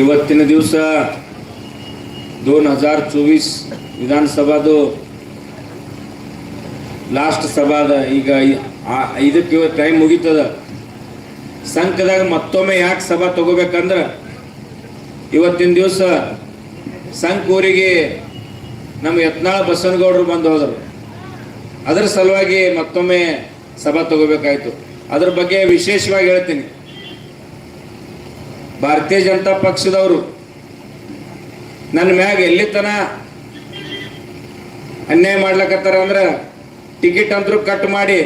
ಇವತ್ತಿನ ದಿವಸ ದೋನ್ ಹಜಾರ್ ಚೋವೀಸ್ ವಿಧಾನಸಭಾದು ಲಾಸ್ಟ್ ಸಭಾದ ಈಗ ಇದಕ್ಕೆ ಇವತ್ತು ಟೈಮ್ ಮುಗೀತದ. ಸಂಘದಾಗ ಮತ್ತೊಮ್ಮೆ ಯಾಕೆ ಸಭಾ ತಗೋಬೇಕಂದ್ರೆ ಇವತ್ತಿನ ದಿವಸ ಸಂಘ ಊರಿಗೆ ನಮ್ಮ ಯತ್ನಾಳ ಬಸವನಗೌಡರು ಬಂದು ಹೋದರು. ಅದರ ಸಲುವಾಗಿ ಮತ್ತೊಮ್ಮೆ ಸಭಾ ತಗೋಬೇಕಾಯಿತು. ಅದ್ರ ಬಗ್ಗೆ ವಿಶೇಷವಾಗಿ ಹೇಳ್ತೀನಿ. ಭಾರತೀಯ ಜನತಾ ಪಕ್ಷದವರು ನನ್ನ ಮ್ಯಾಗ ಎಲ್ಲಿ ತನ ಅನ್ಯಾಯ ಮಾಡ್ಲಕತ್ತಾರ ಅಂದ್ರೆ ಟಿಕೆಟ್ ಅಂತೂ ಕಟ್ ಮಾಡಿ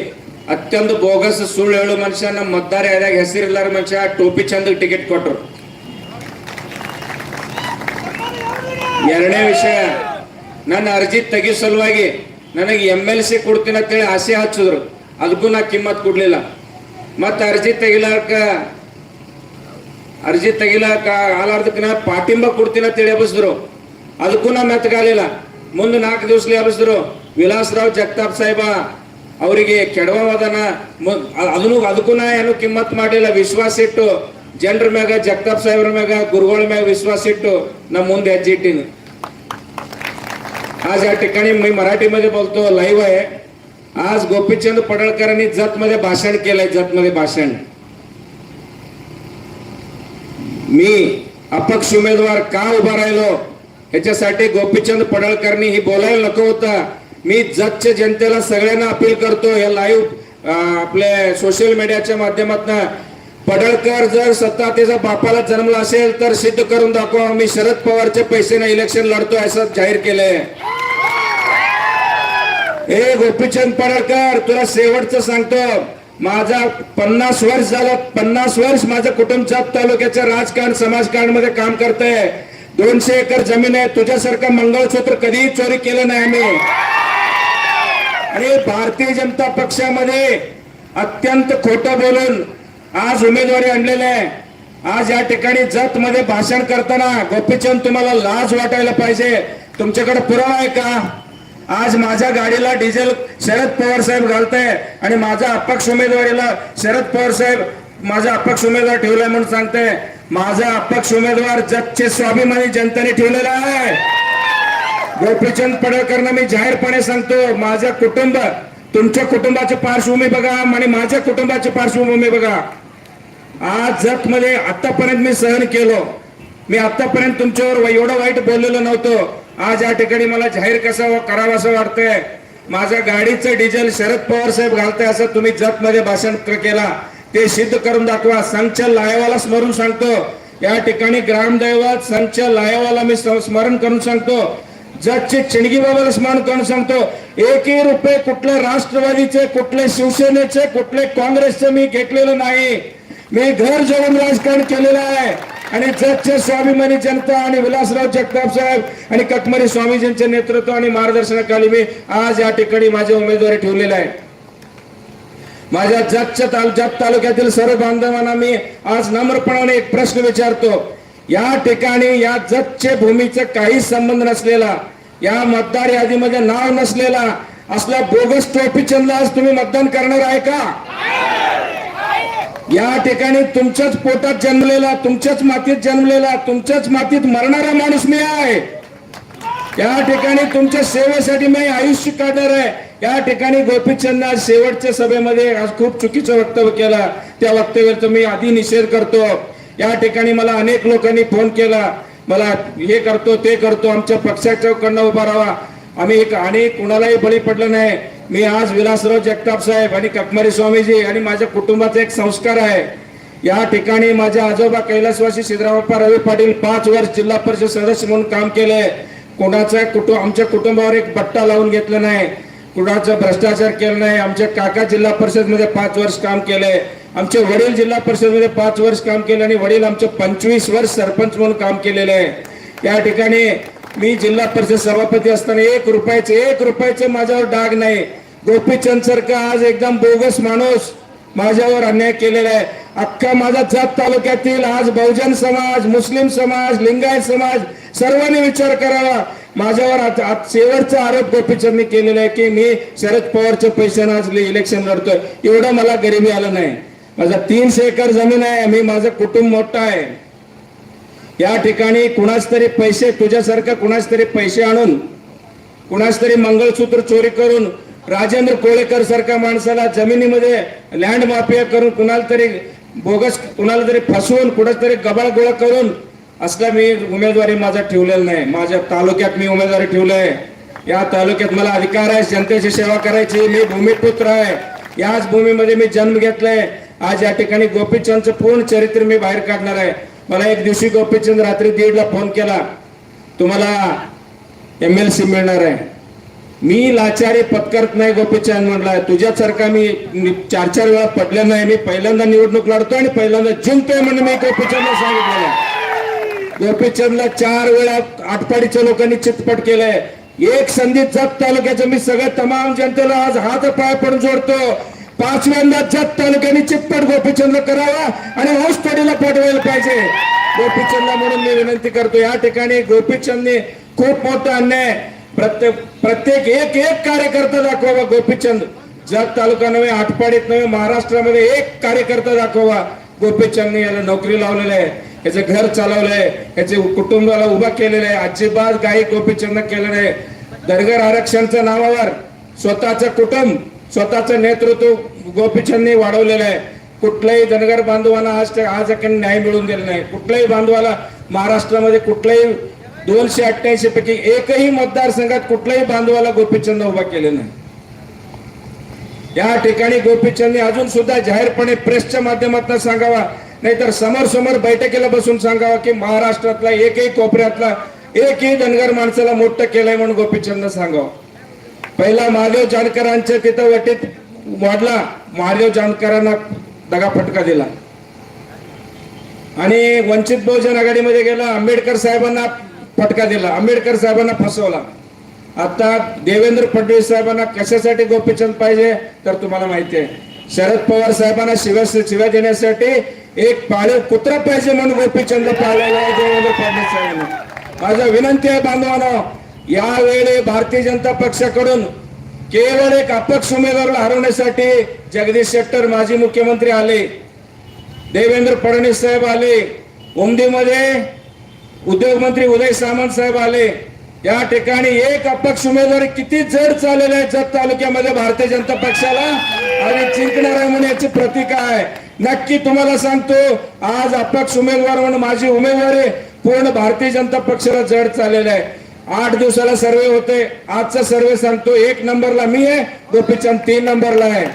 ಅತ್ಯಂತ ಬೋಗಸ್ ಸುಳ್ಳು ಹೇಳು ಮನುಷ್ಯ ನಮ್ಮ ಮತದಾರ ಯಾರ್ಯಾಗ ಹೆಸರಿಲ್ಲಾರ ಮನುಷ್ಯ ಟೋಪಿ ಚಂದ ಟಿಕೆಟ್ ಕೊಟ್ರು. ಎರಡನೇ ವಿಷಯ, ನನ್ನ ಅರ್ಜಿ ತೆಗಿಯೋ ಸಲುವಾಗಿ ನನಗೆ ಎಂ ಎಲ್ ಸಿ ಕೊಡ್ತೀನಿ ಅಂತೇಳಿ ಆಸೆ ಹಚ್ಚಿದ್ರು. ಅದಕ್ಕೂ ನಾ ಕಿಮ್ಮತ್ ಕೊಡ್ಲಿಲ್ಲ. ಮತ್ತೆ ಅರ್ಜಿ ತೆಗಿಲಾಕ ಅರ್ಜಿ ತೆಗಿಲಾಕ ಆಲಾರ್ದಕ್ಕಿನ ಪಾಟಿಂಬ ಕೊಡ್ತೀನಿ ತಿಳಿ ಎಬ್ಬಿಸಿದ್ರು. ಅದಕ್ಕೂ ನಾವು ಮೆತ್ತಗಾಲಿಲ್ಲ ಮುಂದೆ ನಾಲ್ಕು ದಿವಸ ಎಬ್ಬಿಸಿದ್ರು. ವಿಲಾಸರಾವ್ ಜಗತಾಪ್ ಸಾಹೇಬ, ಅವರಿಗೆ ಕೆಡವಾದನ ಅದನ್ನು, ಅದಕ್ಕೂ ಏನು ಕಿಮ್ಮತ್ ಮಾಡಿಲ್ಲ ವಿಶ್ವಾಸ ಇಟ್ಟು, ಜನರ ಮ್ಯಾಗ, ಜಗತಾಪ್ ಸಾಹೇಬ್ರ ಮ್ಯಾಗ, ಗುರುಗಳ ಮ್ಯಾಗ ವಿಶ್ವಾಸ ಇಟ್ಟು ನಮ್ಮ ಮುಂದೆ ಹೆಜ್ಜೆ ಇಟ್ಟಿನಿ. आज या ठिकाणी मी मराठीमध्ये बोलतो ಗೋಪಿಚಂದ್ आहे आज ಜತ್ ಮಧ್ಯೆ ಭಾಷಣ ಕೇಳ ಜತ್ ಮಧ್ಯೆ ಭಾಷಣ. मी अपक्ष उमेदवार का उभा राहिलो? ह्याच्यासाठी गोपीचंद पडळकरनी ही बोलायला नको होता. मी जगच्या जनतेला सगळ्यांना अपील करतो या लाईव्ह आपले सोशल मीडियाच्या माध्यमातून. पडळकर जर सत्ता त्याचा बापाला जन्मला असेल तर सिद्ध करून दाखवा मी शरद पवारच्या पैशाने इलेक्शन लढतो असं जाहीर केलंय. हे गोपीचंद पडळकर तुला शेवटचं सांगतो. माझा पन्नास वर्ष झालं पन्नास वर्ष माझं कुटुंबात तालुक्याचं तालुक्याच्या राजकारण समाजकारणमध्ये काम करतंय. दोनशे एकर जमीन आहे. तुझ्यासारखं मंगळसूत्र कधीही चोरी केलं नाही आम्ही आणि भारतीय जनता पक्षामध्ये अत्यंत खोटं बोलून आज उमेदवारी आणलेले आहे. आज या ठिकाणी जत मध्ये भाषण करताना गोपीचंद तुम्हाला लाज वाटायला पाहिजे. तुमच्याकडे पुरावा आहे का? आज माझ्या गाडीला डिझेल शरद पवार साहेब घालताय आणि माझा अपक्ष उमेदवारीला शरद पवार साहेब माझा अपक्ष उमेदवार ठेवलाय म्हणून सांगते माझा अपक्ष उमेदवार जगचे स्वाभिमानी जनतेने ठेवलेला आहे. गोपीचंद पडळकरना मी जाहीरपणे सांगतो माझं कुटुंब तुमच्या कुटुंबाची पार्श्वभूमी बघा आणि माझ्या कुटुंबाची पार्श्वभूमी बघा. आज जत मध्ये आतापर्यंत मी सहन केलो. मी आतापर्यंत तुमच्यावर एवढं वाईट बोललेलो नव्हतं. आज या ठिकाणी मला जाहीर कसं करावं असं वाटतंय. माझ्या गाडीचं डिझेल शरद पवार साहेब घालताय असं तुम्ही जपमध्ये भाषण केला ते सिद्ध करून दाखवा. संच लायवाला स्मरून सांगतो. या ठिकाणी ग्रामदैवत संच लायवाला मी स्मरण करून सांगतो. जगचे चिणगीबाबाला स्मरण करून सांगतो. एकही रुपये कुठले राष्ट्रवादीचे कुठले शिवसेनेचे कुठले काँग्रेसचे मी घेतलेलं नाही. मी घर जवळ राजकारण केलेलं आहे. आणि जगचे स्वाभिमानी जनता आणि विलासराव जगताप साहेब आणि कटमरी स्वामीजींचे नेतृत्व आणि मार्गदर्शनाखाली मी आज या ठिकाणी माझे उमेदवारी ठेवलेले आहे माझ्या जगच्या ताल जत तालुक्यातील सर्व बांधवांना मी आज नम्रपणाने एक प्रश्न विचारतो. या ठिकाणी या जगचे भूमीचा काही संबंध नसलेला या मतदार यादीमध्ये नाव नसलेला असला बोगस टोपी चंद आज तुम्ही मतदान करणार आहे का? या ठिकाणी तुमच्याच पोटात जन्मलेला तुमच्याच मातीत जन्मलेला तुमच्याच मातीत मरणारा माणूस मी आहे. या ठिकाणी तुमच्या सेवेसाठी मी आयुष्य काढणार आहे. या ठिकाणी गोपीचंद शेवटच्या सभेमध्ये आज खूप चुकीचं वक्तव्य केलं. त्या वक्तव्याचा मी आधी निषेध करतो. या ठिकाणी मला अनेक लोकांनी फोन केला. मला हे करतो ते करतो आमच्या पक्षाच्या कडनं उभा राहा. आम्ही एक अनेक कुणालाही बळी पडलं नाही. मी आज विलासराव जगताप साहेब आणि ककमारी स्वामीजी आणि माझ्या कुटुंबाचा एक संस्कार आहे. या ठिकाणी माझ्या आजोबा कैलासवासी सिद्धरामप्पा रवी पाटील पाच वर्ष जिल्हा परिषद सदस्य म्हणून काम केलंय कोणाचा कुटुंब आमच्या कुटुंबावर एक बट्टा लावून घेतला नाही. कुणाचा भ्रष्टाचार केला नाही. आमच्या काका जिल्हा परिषदमध्ये पाच वर्ष काम केलंय आमचे वडील जिल्हा परिषदमध्ये पाच वर्ष काम केलं आणि वडील आमचे पंचवीस वर्ष सरपंच म्हणून काम केलेले आहे. या ठिकाणी मी जिल्हा परिषद सभापती असताना एक रुपयाचे एक रुपयाचे माझ्यावर डाग नाही. गोपीचंद सारखा आज एकदम बोगस माणूस माझ्यावर अन्याय केलेला आहे. अख्खा माझा जात तालुक्यातील आज बहुजन समाज मुस्लिम समाज लिंगायत समाज सर्वांनी विचार करावा. माझ्यावर आज शेवटचा आरोप गोपीचंदनी केलेला आहे की मी शरद पवारच्या पैशाने आज इलेक्शन लढतोय. एवढं मला गरिबी आलं नाही. माझा तीनशे एकर जमीन आहे. मी माझं कुटुंब मोठं आहे. या ठिकाणी कुणाच तरी पैसे तुझ्यासारखं कुणाच तरी पैसे आणून कुणाच तरी मंगळसूत्र चोरी करून राजेंद्र कोळेकर सारख्या माणसाला जमिनीमध्ये लँड माफिया करून कुणाला तरी बोगस कुणाला तरी फसवून कुणाच तरी गबाळ गोळा करून असला मी उमेदवारी माझा ठेवलेला नाही. माझ्या तालुक्यात मी उमेदवारी ठेवलंय. या तालुक्यात मला अधिकार आहे जनतेची सेवा करायची. मी भूमिपुत्र आहे. याच भूमीमध्ये मी जन्म घेतलाय. आज या ठिकाणी गोपीचंदचं पूर्ण चरित्र मी बाहेर काढणार आहे. मला एक दिवशी गोपीचंद रात्री दीडला फोन केला तुम्हाला एम एल सी मिळणार आहे. मी लाचारी पत्करत नाही गोपीचंद म्हणला तुझ्यासारखा मी मी चार चार वेळा पडले नाही. मी पहिल्यांदा निवडणूक लढतो आणि पहिल्यांदा जिंकतोय म्हणून मी गोपीचंदला सांगितलेलं गोपीचंदला चार वेळा आटपाडीच्या लोकांनी चितपट केलंय. एक संधी जत तालुक्याचं मी सगळ्या तमाम जनतेला आज हात पाय पडून जोडतो. पाचव्यांदा जत तालुक्याने चिप्पट गोपीचंद करावा आणि होस्टडीला पाठवायला पाहिजे. गोपीचंदला म्हणून मी विनंती करतो या ठिकाणी गोपीचंदने खूप मोठा अन्याय प्रत्येक प्रत्येक एक एक कार्यकर्ता दाखवा गोपीचंद. जत तालुका नव्हे आटपाडीत नव्हे महाराष्ट्रामध्ये एक कार्यकर्ता दाखवा गोपीचंदने याला नोकरी लावलेलं आहे याचं घर चालवलंय याचे कुटुंबाला उभा केलेलं आहे अजिबात काही गोपीचंद केलेलं आहे दरगर आरक्षणच्या नावावर स्वतःचं कुटुंब स्वतःचं नेतृत्व गोपीचंदने वाढवलेलं आहे. कुठल्याही धनगर बांधवांना आज आज न्याय मिळून दिला नाही. कुठल्याही बांधवाला महाराष्ट्रामध्ये कुठल्याही दोनशे अठ्ठ्याऐंशी पैकी एकही मतदारसंघात कुठल्याही बांधवाला गोपीचंद उभा केले नाही. या ठिकाणी गोपीचंदने अजून सुद्धा जाहीरपणे प्रेसच्या माध्यमातून सांगावा नाहीतर समोर समोर बैठकीला बसून सांगावा की महाराष्ट्रातला एकही कोपऱ्यातला एकही धनगर माणसाला मोठं केलंय म्हणून गोपीचंद सांगावं. पहिला महादेव जानकरांच्या तिथं वाटेत वाढला. महादेव जानकरांना दगा फटका दिला. आणि वंचित बहुजन आघाडीमध्ये गेला. आंबेडकर साहेबांना फटका दिला. आंबेडकर साहेबांना फसवला. आता देवेंद्र फडणवीस साहेबांना कशासाठी गोपीचंद पाहिजे तर तुम्हाला माहिती आहे. शरद पवार साहेबांना शिव्या शिव्या देण्यासाठी एक पाळीव कुत्रा पाहिजे म्हणून गोपीचंद पाळलेला आहे देवेंद्र फडणवीस साहेबांना. माझा विनंती आहे बांधवांना यावेळी भारतीय जनता पक्षाकडून केवळ एक अपक्ष उमेदवार हरवण्यासाठी जगदीश शेट्टर माजी मुख्यमंत्री आले देवेंद्र फडणवीस साहेब आले उमदीमध्ये उद्योगमंत्री उदय सामंत साहेब आले. या ठिकाणी एक अपक्ष उमेदवारी किती जड चाललेला आहे जत तालुक्यामध्ये भारतीय जनता पक्षाला? आणि जिंकणार आहे म्हणून याची प्रतिका आहे. नक्की तुम्हाला सांगतो आज अपक्ष उमेदवार म्हणून माझी उमेदवारी पूर्ण भारतीय जनता पक्षाला जड चाललेला आहे. आठ दिवसाला सर्वे होते आजचा सर्वे सांगतो एक नंबरला मी आहे गोपीचंद तीन नंबरला आहे.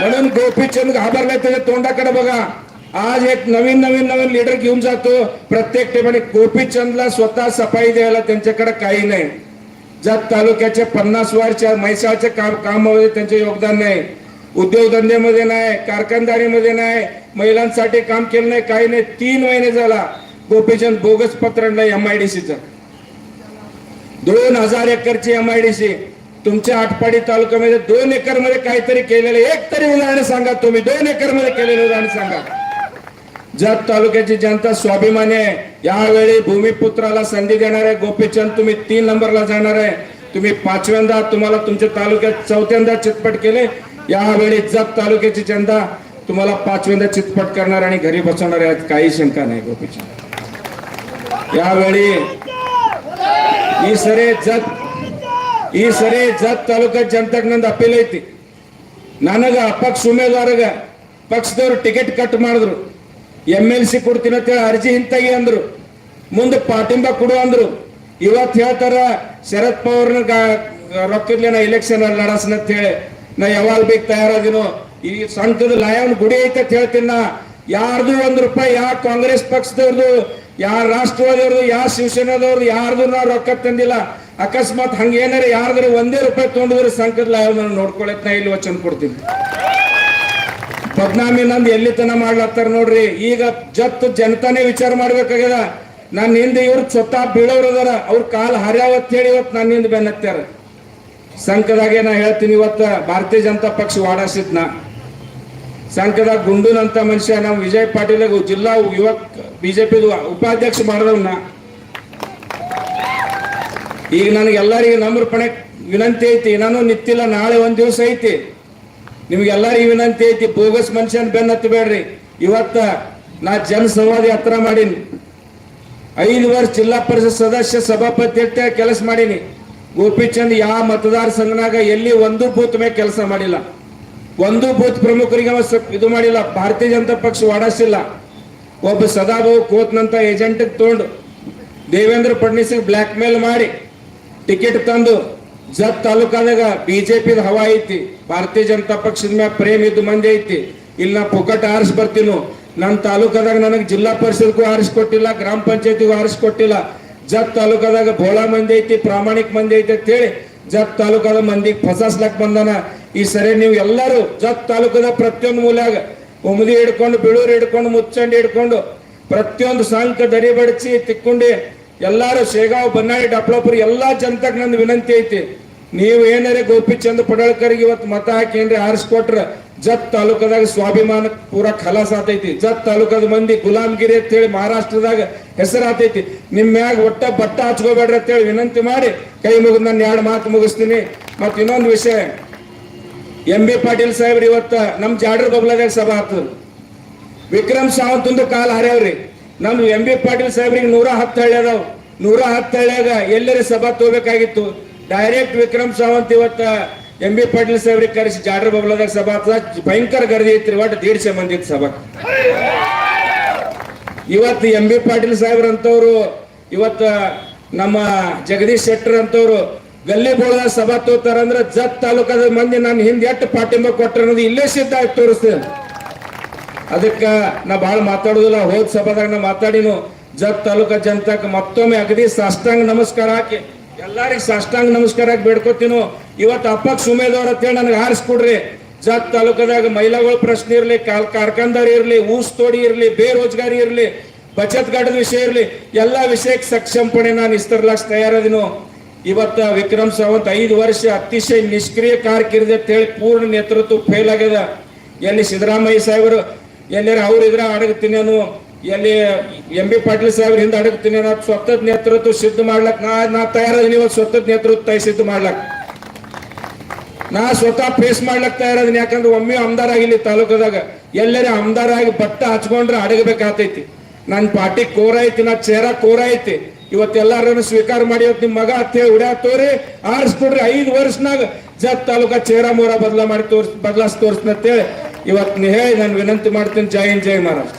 म्हणून गोपीचंद घाबरलाय त्याच्या तोंडाकडे बघा. आज एक नवीन नवीन नवीन लीडर घेऊन जातो. प्रत्येक ठिकाणी गोपीचंदला स्वतः सफाई द्यायला त्यांच्याकडे काही नाही. जत तालुक्याच्या पन्नास वारच्या म्हैसाळच्या काम कामामध्ये त्यांचे योगदान नाही. उद्योगधंद्यामध्ये नाही कारखानदारीमध्ये नाही महिलांसाठी काम केलं नाही काही नाही. तीन महिने झाला. गोपीचंद बोगस पत्र एम आय डी दोन हजार एकरची एम आय डी सी तुमच्या आटपाडी तालुक्यामध्ये दोन एकरमध्ये काहीतरी केलेलं एक तरी उदाहरण सांगा तुम्ही. दोन एकरमध्ये केलेलं उदाहरण सांगा. जत तालुक्याची जनता स्वाभिमानी आहे यावेळी भूमिपुत्राला संधी देणार आहे. गोपीचंद तुम्ही तीन नंबरला जाणार आहे. तुम्ही पाचव्यांदा तुम्हाला तुमच्या तालुक्यात चौथ्यांदा चितपट केले. यावेळी जत तालुक्याची जनता तुम्हाला पाचव्यांदा चितपट करणार आणि घरी बसवणार आहेत यात काही शंका नाही गोपीचंद. यावेळी ಈ ಸರಿ ಜತ್, ಈ ಸರಿ ಜತ್ ತಾಲೂಕ ಜನತೆಗೆ ನಂದು ಅಪೀಲ್ ಐತಿ. ನನಗ ಪಕ್ಷ ಉಮೇದ್ವಾರಗ ಪಕ್ಷದವ್ರು ಟಿಕೆಟ್ ಕಟ್ ಮಾಡಿದ್ರು. ಎಂ ಎಲ್ ಸಿ ಕೊಡ್ತೀನಿ ಅಂತೇಳಿ ಅರ್ಜಿ ಹಿಂತಾಗಿ ಅಂದ್ರು. ಮುಂದೆ ಪಾಟಿಂಬ ಕೊಡು ಅಂದ್ರು. ಇವತ್ತು ಹೇಳ್ತಾರ, ಶರದ್ ಪವಾರ್ನ ರೊಕ್ಕಿರ್ಲಿ ನಾ ಇಲೆಕ್ಷನ್ ಲಡಸ್ನ ಅಂತ ಹೇಳಿ. ನಾ ಯಾವಾಗ ಬೇಕು ತಯಾರಾದಿನೋ ಈ ಸಂಕದ ಲಯನ್ ಗುಡಿ ಐತೆ ಅಂತ ಹೇಳ್ತೀನಿ ನಾ. ಯಾರ್ದು ಒಂದ್ ರೂಪಾಯಿ ಯಾವ ಕಾಂಗ್ರೆಸ್ ಪಕ್ಷದವ್ರದ್ದು ಯಾರ ರಾಷ್ಟ್ರವಾದಿಯವ್ರದ್ದು ಯಾವ ಶಿವಸೇನಾದವ್ರದ್ದು, ಯಾರ್ದು ನಾವು ರೊಕ್ಕ ತಂದಿಲ್ಲ. ಅಕಸ್ಮಾತ್ ಹಂಗ ಏನಾರ ಯಾರ್ದಾರ ಒಂದೇ ರೂಪಾಯಿ ತೊಗೊಂಡಿದ್ರೆ ಸಂಕಟ ಲಯನ್ ನೋಡ್ಕೊಳತ್ ನಾ ಇಲ್ಲಿ ವಚನ ಕೊಡ್ತೀನಿ. ಬದ್ನಾಮಿ ನಂದು ಎಲ್ಲಿ ತನ ಮಾಡ್ಲತ್ತಾರ ನೋಡ್ರಿ. ಈಗ ಜತ್ ಜನತಾನೇ ವಿಚಾರ ಮಾಡ್ಬೇಕಾಗ್ಯದ. ನನ್ನ ಹಿಂದೆ ಇವ್ರ ಸ್ವತಃ ಬೀಳೋರು ಅದಾರ. ಅವ್ರ ಕಾಲ್ ಹರ್ಯಾವತ್ ಹೇಳಿ ಇವತ್ತು ನನ್ನ ಹಿಂದೆ ಬೆನ್ನತ್ತಾರ ಸಂಕದಾಗೆ ನಾ ಹೇಳ್ತೀನಿ ಇವತ್ತ, ಭಾರತೀಯ ಜನತಾ ಪಕ್ಷ ವಾಡಾಸಿತ್ ನಾ ಸಂಕದ ಗುಂಡೂನ್ ಅಂತ ಮನುಷ್ಯ ನಾವು ವಿಜಯ್ ಪಾಟೀಲ್ ಜಿಲ್ಲಾ ಯುವಕ ಬಿಜೆಪಿ ಉಪಾಧ್ಯಕ್ಷ ಮಾಡಿದವ್ನ ಈಗ ನನಗೆ ಎಲ್ಲರಿಗೂ ನಮ್ರ ಪಣೆ ವಿನಂತಿ ಐತಿ. ನಾನು ನಿತ್ತಿಲ್ಲ ನಾಳೆ ಒಂದ್ ದಿವಸ ಐತಿ. ನಿಮ್ಗೆಲ್ಲರಿಗೂ ವಿನಂತಿ ಐತಿ. ಬೋಗಸ್ ಮನುಷ್ಯನ್ ಬೆನ್ನ ಹತ್ತಬೇಡ್ರಿ ಇವತ್ತ ನಾ ಜನ ಸಂವಾದಿ ಹತ್ರ ಮಾಡೀನಿ. ಐದು ವರ್ಷ ಜಿಲ್ಲಾ ಪರಿಷತ್ ಸದಸ್ಯ ಸಭಾಪತಿ ಕೆಲಸ ಮಾಡೀನಿ. ಗೋಪಿಚಂದ್ ಯಾವ ಮತದಾರ ಸಂಘನಾಗ ಎಲ್ಲಿ ಒಂದು ಬೂತ್ ಮೇಲೆ ಕೆಲಸ ಮಾಡಿಲ್ಲ. ಒಂದು ಬೂತ್ ಪ್ರಮುಖರಿಗೆ ಅವ ಇದು ಮಾಡಿಲ್ಲ. ಭಾರತೀಯ ಜನತಾ ಪಕ್ಷ ಓಡಾಡಿಸಿಲ್ಲ ಒಬ್ಬ ಸದಾಭಾವು ಕೋತ್ನಂತ ಏಜೆಂಟ್ ತೊಗೊಂಡು ದೇವೇಂದ್ರ ಫಡ್ನೀಸ್ ಬ್ಲ್ಯಾಕ್ ಮೇಲ್ ಮಾಡಿ ಟಿಕೆಟ್ ತಂದು ಜತ್ ತಾಲೂಕಾದಾಗ ಬಿಜೆಪಿ ಹವಾ ಐತಿ. ಭಾರತೀಯ ಜನತಾ ಪಕ್ಷದ ಮ್ಯಾಗ ಪ್ರೇಮ್ ಇದ್ದು ಮಂದಿ ಐತಿ. ಇಲ್ಲಿ ನಾ ಪುಕಟ್ ಆರಿಸ್ ಬರ್ತೀನೋ? ನನ್ನ ತಾಲೂಕಾದಾಗ ನನಗೆ ಜಿಲ್ಲಾ ಪರಿಷತ್ಗೂ ಆರಿಸ್ಕೊಟ್ಟಿಲ್ಲ ಗ್ರಾಮ ಪಂಚಾಯತಿಗೂ ಆರಿಸ್ಕೊಟ್ಟಿಲ್ಲ ಜತ್ ತಾಲೂಕಾದಾಗ ಬೋಳಾ ಮಂದಿ ಐತಿ, ಪ್ರಾಮಾಣಿಕ ಮಂದಿ ಐತಿ ಅಂತ ಹೇಳಿ ಜತ್ ತಾಲೂಕಾದ ಮಂದಿಗೆ ಫಸಾಸ್ಲಕ್ ಬಂದಾನ. ಈ ಸರಿ ನೀವು ಎಲ್ಲರೂ ಜತ್ ತಾಲೂಕದ ಪ್ರತಿಯೊಂದು ಮೂಲ್ಯಾಗ ಉಮದಿ ಹಿಡ್ಕೊಂಡು, ಬಿಳೂರು ಹಿಡ್ಕೊಂಡು, ಮುಚ್ಚಂಡಿ ಹಿಡ್ಕೊಂಡು ಪ್ರತಿಯೊಂದು ಸಾಂಕ ದರಿ ಬಡಿಸಿ ತಿಕ್ಕೊಂಡಿ ಎಲ್ಲರೂ ಶೇಗಾವ್ ಬನ್ನಾಳಿ ಡಪ್ಲಾಪುರ ಎಲ್ಲಾ ಜನತಾಗ ನಂದು ವಿನಂತಿ ಐತಿ. ನೀವು ಏನಾರೇ ಗೋಪಿಚಂದ್ ಪಡಳ್ಕರ್ಗೆ ಇವತ್ತು ಮತ ಹಾಕಿ ಏನ್ರಿ ಆರಿಸ್ಕೊಟ್ರ ಜತ್ ತಾಲೂಕದಾಗ ಸ್ವಾಭಿಮಾನ ಪೂರ ಖಲಾಸ ಆತೈತಿ ಜತ್ ತಾಲೂಕದ ಮಂದಿ ಗುಲಾಮ್ಗಿರಿ ಅಂತ ಹೇಳಿ ಮಹಾರಾಷ್ಟ್ರದಾಗ ಹೆಸರು ಆತೈತಿ ನಿಮ್ ಮ್ಯಾಗ ಒಟ್ಟ ಬಟ್ಟ ಹಚ್ಕೋಬೇಡ್ರಿ ಅಂತ ಹೇಳಿ ವಿನಂತಿ ಮಾಡಿ ಕೈ ಮುಗಿದ್ ನಾನು ಎರಡು ಮಾತು ಮುಗಿಸ್ತೀನಿ. ಮತ್ ಇನ್ನೊಂದು ವಿಷಯ. ಎಂ ಬಿ ಪಾಟೀಲ್ ಸಾಹೇಬ್ರಿ ಇವತ್ತ ನಮ್ಮ ಜಾಡ್ರ ಬಬ್ಲಾದಾಗ ಸಭಾ ಆಗ್ತದ ವಿಕ್ರಮ್ ಸಾವಂತಂದು ಕಾಲ ಹರ್ಯಾವ್ರಿ. ನಮ್ಮ ಎಂ ಬಿ ಪಾಟೀಲ್ ಸಾಹೇಬ್ರಿಗೆ ನೂರ ಹತ್ತು ಹಳ್ಳಿ ಅದಾವ. ನೂರ ಹತ್ತು ಹಳ್ಳಿಯಾಗ ಎಲ್ಲರ ಸಭಾ ತಗೋಬೇಕಾಗಿತ್ತು. ಡೈರೆಕ್ಟ್ ವಿಕ್ರಮ್ ಸಾವಂತ್ ಇವತ್ತ ಎಂ ಬಿ ಪಾಟೀಲ್ ಸಾಹೇಬ್ರಿಗೆ ಕರೆಸಿ ಜಾಡ್ರ ಬಬ್ಲಾದಾಗ ಸಭಾ ಭಯಂಕರ ಗರ್ದಿ ಐತ್ರಿ, ಒಟ್ಟು ದೀಡ್ಸೆ ಮಂದಿ ಸಭಾ ಇವತ್ತು ಎಂ ಬಿ ಪಾಟೀಲ್ ಸಾಹೇಬ್ರ ಅಂತವ್ರು ಇವತ್ತು ನಮ್ಮ ಜಗದೀಶ್ ಶೆಟ್ಟರ್ ಅಂತವ್ರು ಗಲ್ಲಿ ಬೋಳದ ಸಭಾ ತೋತಾರಂದ್ರ ಜತ್ ತಾಲೂಕದ ಮಂದಿ ನಾನು ಹಿಂದೆ ಎಷ್ಟು ಪಾಟಿಂಬ ಕೊಟ್ಟರೆ ಅನ್ನೋದು ಇಲ್ಲೇ ಸಿದ್ಧ ಆಗಿ ತೋರಿಸ್ತೇನೆ. ಅದಕ್ಕ ನಾ ಬಹಳ ಮಾತಾಡುದಿಲ್ಲ, ಹೋದ ಸಭಾದಾಗ ನಾ ಮಾತಾಡಿನು, ಜತ್ ತಾಲೂಕಾ ಜನತಾಕ ಮತ್ತೊಮ್ಮೆ ಅಗದಿ ಸಾಷ್ಟಾಂಗ ನಮಸ್ಕಾರ ಹಾಕಿ ಎಲ್ಲಾರಿಗೂ ಸಾಷ್ಟಾಂಗ ನಮಸ್ಕಾರ ಬೇಡ್ಕೊತೀನು. ಇವತ್ತು ಅಪ್ಪಕ್ ಸುಮೇದವ್ರ ಅಂತೇಳಿ ನನಗೆ ಹಾರಿಸ್ಕೊಡ್ರಿ. ಜತ್ ತಾಲೂಕದಾಗ ಮಹಿಳಾಗಳ ಪ್ರಶ್ನೆ ಇರಲಿ, ಕಾಲ್ ಕಾರ್ಖಾನ್ದಾರ್ ಇರಲಿ, ಊಸ್ ತೋಡಿ ಇರಲಿ, ಬೇರೋಜ್ಗಾರಿ ಇರಲಿ ಬಚತ್ ಗಾಡದ ವಿಷಯ ಇರಲಿ, ಎಲ್ಲ ವಿಷಯಕ್ಕೆ ಸಕ್ಷಮಪಣೆ ನಾನು ಇಸ್ತರ್ಲಾಸ್ ತಯಾರದಿನು. ಇವತ್ತ ವಿಕ್ರಮ್ ಸಾವಂತ್ ಐದು ವರ್ಷ ಅತಿಶಯ ನಿಷ್ಕ್ರಿಯ ಕಾರ್ಕಿರ್ದೆ ಅಂತ ಹೇಳಿ ಪೂರ್ಣ ನೇತೃತ್ವ ಫೇಲ್ ಆಗ್ಯದ. ಎಲ್ಲಿ ಸಿದ್ದರಾಮಯ್ಯ ಸಾಹೇಬರು ಅವ್ರ ಇದ್ರ ಅಡಗ್ತೀನಿ ನಾನು ಎಲ್ಲಿ ಎಂ ಬಿ ಪಾಟೀಲ್ ಸಾಹೇಬ್ರ ಹಿಂದೆ ಅಡಗ್ತೀನಿ ನಾ ಸ್ವತಃ ನೇತೃತ್ವ ಸಿದ್ಧ ಮಾಡ್ಲಕ್ ನಾ ನಾ ತಯಾರದೀನಿ ಇವತ್ತು ಸ್ವತಃ ನೇತೃತ್ವ ಸಿದ್ಧ ಮಾಡ್ಲಕ್. ನಾ ಸ್ವತಃ ಫೇಸ್ ಮಾಡ್ಲಕ್ ತಯಾರದೀನಿ, ಯಾಕಂದ್ರೆ ಒಮ್ಮೆ ಅಮ್ದಾರ ಆಗಿಲ್ಲ ತಾಲೂಕದಾಗ, ಎಲ್ಲರ ಅಮ್ದಾರ ಆಗಿ ಬಟ್ಟ ಹಚ್ಕೊಂಡ್ರೆ ಅಡಗಬೇಕಾತೈತಿ. ನನ್ನ ಪಾರ್ಟಿ ಕೋರ ಐತಿ, ನಾ ಚೇರ ಕೋರ ಐತಿ. ಇವತ್ತೆಲ್ಲಾರನ್ನು ಸ್ವೀಕಾರ ಮಾಡಿ ಇವತ್ತು ನಿಮ್ಮ ಮಗ ಅತ್ತೆ ಉಡ್ಯಾತೋರಿ ಆರಿಸ್ಕೊಡ್ರಿ. ಐದು ವರ್ಷನಾಗ ಜತ್ ತಾಲೂಕ ಚೇರ ಮೋರ ಬದಲಾ ಮಾಡಿ ತೋರ್ಸ್ ಬದಲಾಸ್ ತೋರ್ಸ್ನತ್ತೇಳಿ ಇವತ್ತು ಹೇಳಿ, ನಾನು ವಿನಂತಿ ಮಾಡ್ತೀನಿ. ಜೈ ಹಿಂದ್, ಜೈ ಮಹಾರಾಜ್